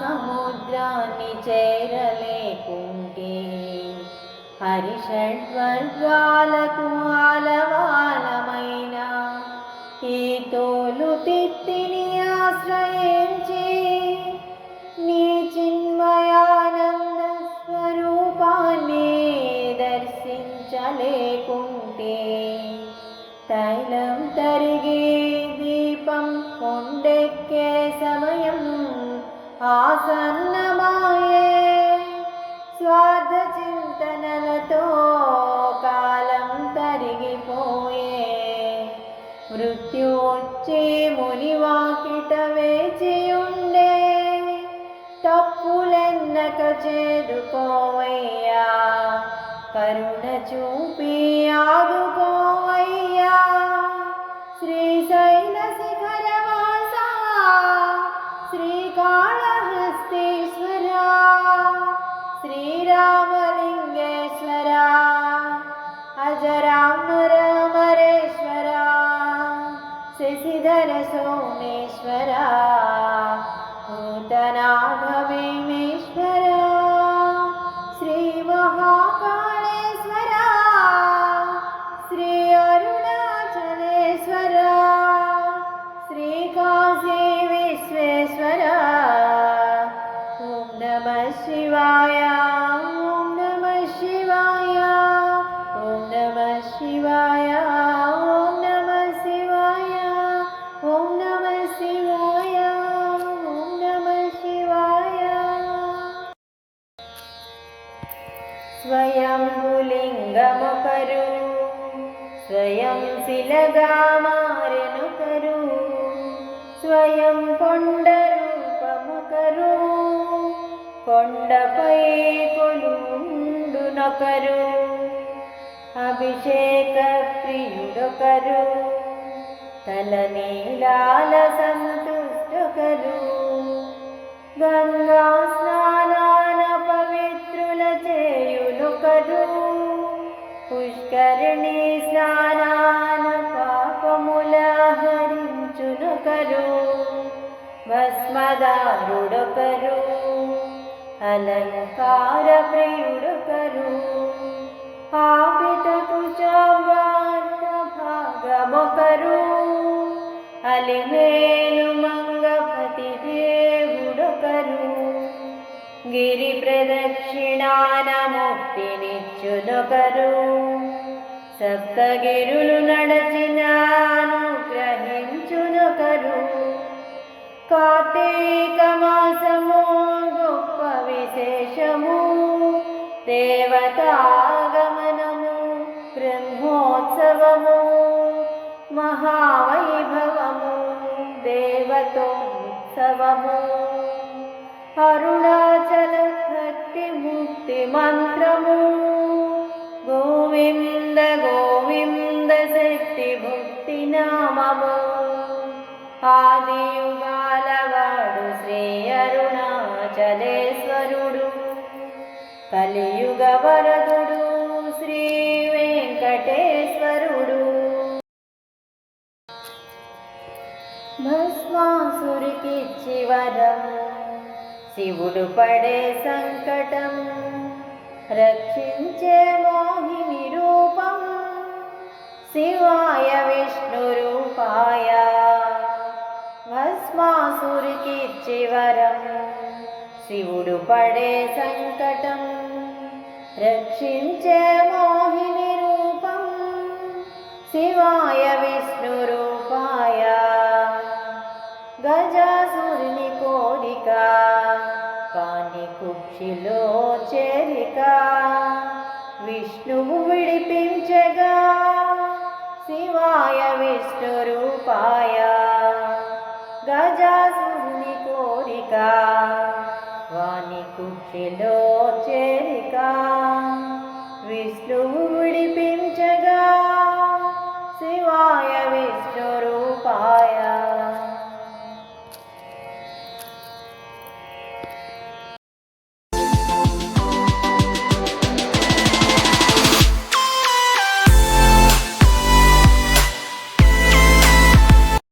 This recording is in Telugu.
సముద్రాన్ని చేరలేకుంటే హరిషడ్వర్గాలకు ఆలవాలమైన ఈ తోలు తిత్తిని ఆశ్రయించి నీ చిన్మయానంద స్వరూపాన్ని దర్శించలేకుంటే తైలం తరిగే ఆసన్నమాయే. స్వార్థ చింతనలతో కాలం తరిగిపోయే. మృత్యుచ్చే ముని వాకిట వేచి ఉండే. తప్పులెన్నక చేదుకోవయ్యా. కరుణ చూపి ఆదుకోవ ശിവായ ഓം നമ ശിവായ ഓം നമ ശിവായ ഓം നമ ശിവായ ഓം നമ ശിവായ ഓം നമ ശിവായ. സ്വയം ലിംഗമകരു സ്വയം ശിലഗാമാരനു കരു സ്വയം കൊണ്ട രൂപമകരൂ కొండపై కొలుండునొకరు అభిషేక ప్రియుడొకరు తల నీలాల సంతుష్టొకరు. గంగా స్నానాన పవిత్రుల చేయునొకరు. పుష్కరిణి స్నానాన పాపముల హరించునొకరు. భస్మదారుడొకరు. అలంకార ప్రియుడు కరు పాపితకు చాంబాట భాగమొకరు అలిమేలు మంగపతి దేవుడొకరు గిరి ప్రదక్షిణాన ముక్తినిచ్చునొకరు సప్తగిరులు నడచినాను గ్రహించునొకరు కార్తీక మాసము देवतागमनमु ब्रह्मोत्सवमु महावैभवमु देवतोत्सवम्। अरुणाचलभक्तिमुक्तिमन्त्रम् गोविन्द गोविन्दशक्तिभुक्तिनामो आदियुगालवाडु श्री अरुणाचले కలియుగ వరదుడు శ్రీ వెంకటేశ్వరుడు. భస్మాసురికి వరం శివుడు పడే సంకటం రక్షించే మోహిని రూపం శివాయ విష్ణు రూపాయ. భస్మాసురికి వరం శివుడు పడే సంకటం రక్షించే మోహిని రూపం. శివాయ విష్ణు రూపాయ. గజాసురుని కోరిక. కాని కుక్షిలో చేరిక. విష్ణువు విడిపించగా. శివాయ విష్ణు రూపాయ. గజాసురుని కోరిక. వాణి కుక్షిలో చేరి విష్ణువు విడిపించగా